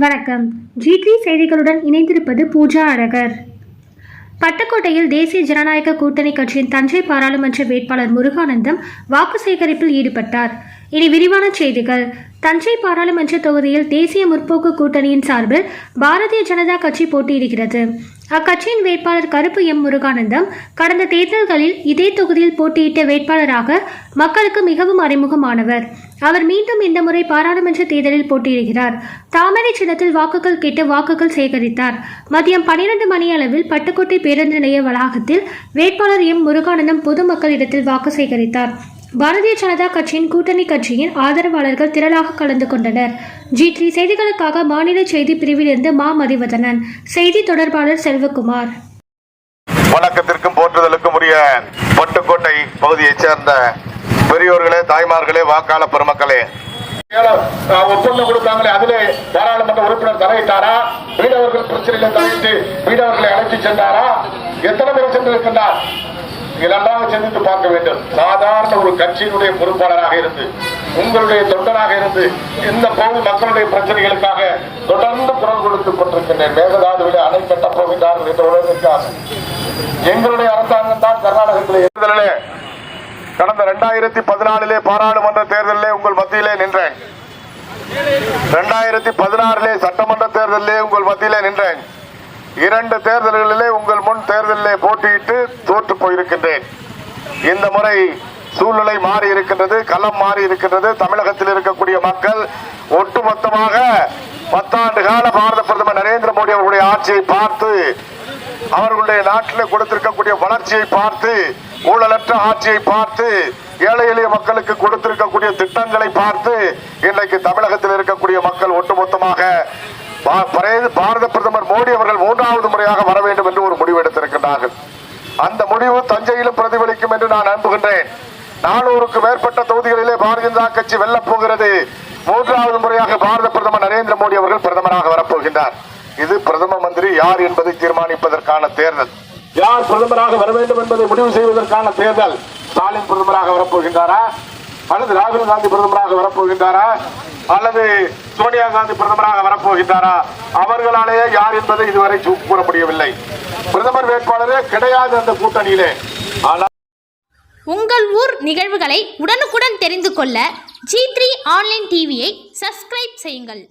வணக்கம். ஜிடி செய்திகளுடன் இணைந்திருப்பது பூஜா அழகர் பட்டுக்கோட்டையில் தேசிய ஜனநாயக கூட்டணி கட்சியின் தஞ்சை பாராளுமன்ற வேட்பாளர் முருகானந்தம் வாக்கு சேகரிப்பில் ஈடுபட்டார். இனி விரிவான செய்திகள். தஞ்சை பாராளுமன்ற தொகுதியில் தேசிய முற்போக்கு கூட்டணியின் சார்பில் பாரதிய ஜனதா கட்சி போட்டியிடுகிறது. அக்கட்சியின் வேட்பாளர் கருப்பு எம் முருகானந்தம் கடந்த தேர்தல்களில் இதே தொகுதியில் போட்டியிட்ட வேட்பாளராக மக்களுக்கு மிகவும் அறிமுகமானவர். அவர் மீண்டும் இந்த முறை பாராளுமன்ற தேர்தலில் போட்டியிடுகிறார். தாமரை சின்னத்தில் வாக்குகள் கேட்டு வாக்குகள் சேகரித்தார். மதியம் பனிரெண்டு மணி அளவில் பட்டுக்கோட்டை பேருந்து நிலைய வளாகத்தில் வேட்பாளர் எம் முருகானந்தம் பொதுமக்களிடத்தில் வாக்கு சேகரித்தார். பாரதிய ஜனதா கட்சியின் கூட்டணி கட்சியின் ஆதரவாளர்கள் திரளாக கலந்து கொண்டனர். ஜி த்ரீ செய்திகளுக்காக மாநில செய்தி பிரிவிலிருந்து மா. மதிவதனன். செய்தி தொடர்பாளர் செல்வகுமார். வணக்கத்திற்கும் போற்றுதலுக்கும் உரிய பட்டுக்கோட்டை பகுதியைச் சேர்ந்த பெரியோர்களே தாய்மார்களே வாக்காளர் பெருமக்களே. ஒப்பந்தம் கொடுத்தாங்களே அதிலே பாராளுமன்ற உறுப்பினர் தலையிட்டாரா? மீனவர்கள் பிரச்சனையில தலையிட்டு மீனவர்களை அழைத்து சென்றாரா? எத்தனை பேர் சென்றிருக்கின்றார் இதெல்லாம் சிந்தித்து பார்க்க வேண்டும். சாதாரண ஒரு கட்சியினுடைய பொறுப்பாளராக இருந்து உங்களுடைய தொண்டராக இருந்து இந்த பகுதி மக்களுடைய பிரச்சனைகளுக்காக தொடர்ந்து குரல் கொடுத்துக் கொண்டிருக்கின்றேன். மேகதாதுவிலே அணை கட்டப் போகின்றார்கள் என்ற உலகிற்காக எங்களுடைய அரசாங்கம் தான் கர்நாடகத்திலே. தேர்தலிலே கடந்த ரெண்டாயிரத்தி பதினாலிலே பாராளுமன்ற தேர்தலிலே உங்கள் மத்தியிலே நின்றேன். ரெண்டாயிரத்தி பதினாறிலே சட்டமன்ற தேர்தலிலே உங்கள் மத்தியிலே நின்றேன். இரண்டு தேர்தல்களிலே உங்கள் முன் தேர்தலிலே போட்டியிட்டு தோற்று போயிருக்கின்றேன். இந்த முறை சூழ்நிலை மாறி இருக்கின்றது களம் மாறி இருக்கின்றது. தமிழகத்தில் இருக்கக்கூடிய மக்கள் ஒட்டுமொத்தமாக பத்தாண்டு கால பாரத பிரதமர் நரேந்திர மோடி அவர்களுடைய ஆட்சியை பார்த்து அவர்களுடைய நாட்டில் கொடுத்திருக்கக்கூடிய வளர்ச்சியை பார்த்து ஊழலற்ற ஆட்சியை பார்த்து ஏழை எளிய மக்களுக்கு கொடுத்திருக்கக்கூடிய திட்டங்களை பார்த்து இன்றைக்கு தமிழகத்தில் இருக்கக்கூடிய மக்கள் ஒட்டுமொத்தமாக பா- பாரத பிரதமர் மோடி அவர்கள் மூன்றாவது முறையாக வர வேண்டும் என்று ஒரு முடிவு எடுத்திருக்கின்றார்கள். அந்த முடிவு தஞ்சையிலும் பிரதிபலிக்கும் என்று நான் நம்புகின்றேன். நானூறுக்கு மேற்பட்ட தொகுதிகளிலே பாரதிய ஜனதா கட்சி வெல்லப் போகிறது. மூன்றாவது முறையாக பாரத பிரதமர் நரேந்திர மோடி அவர்கள் பிரதமராக வரப்போகின்றார். இது பிரதம மந்திரி யார் என்பதை தீர்மானிப்பதற்கான தேர்தல். யார் பிரதமராக வர வேண்டும் என்பதை முடிவு செய்வதற்கான தேர்தல் ஸ்டாலின் பிரதமராக வரப்போகின்றாரா? அல்லது ராகுல் காந்தி பிரதமராக வரப்போகின்றாரா? அல்லது சோனியா காந்தி பிரதமராக வரப்போகின்றாரா? அவர்களாலேயே யார் என்பதை இதுவரை கூற முடியவில்லை. பிரதமர் வேட்பாளரே கிடையாது அந்த கூட்டணியிலே. ஆனால் உங்கள் ஊர் நிகழ்வுகளை உடனுக்குடன் தெரிந்து கொள்ள ஜி த்ரீ ஆன்லைன் டிவியை சப்ஸ்கிரைப் செய்யுங்கள்.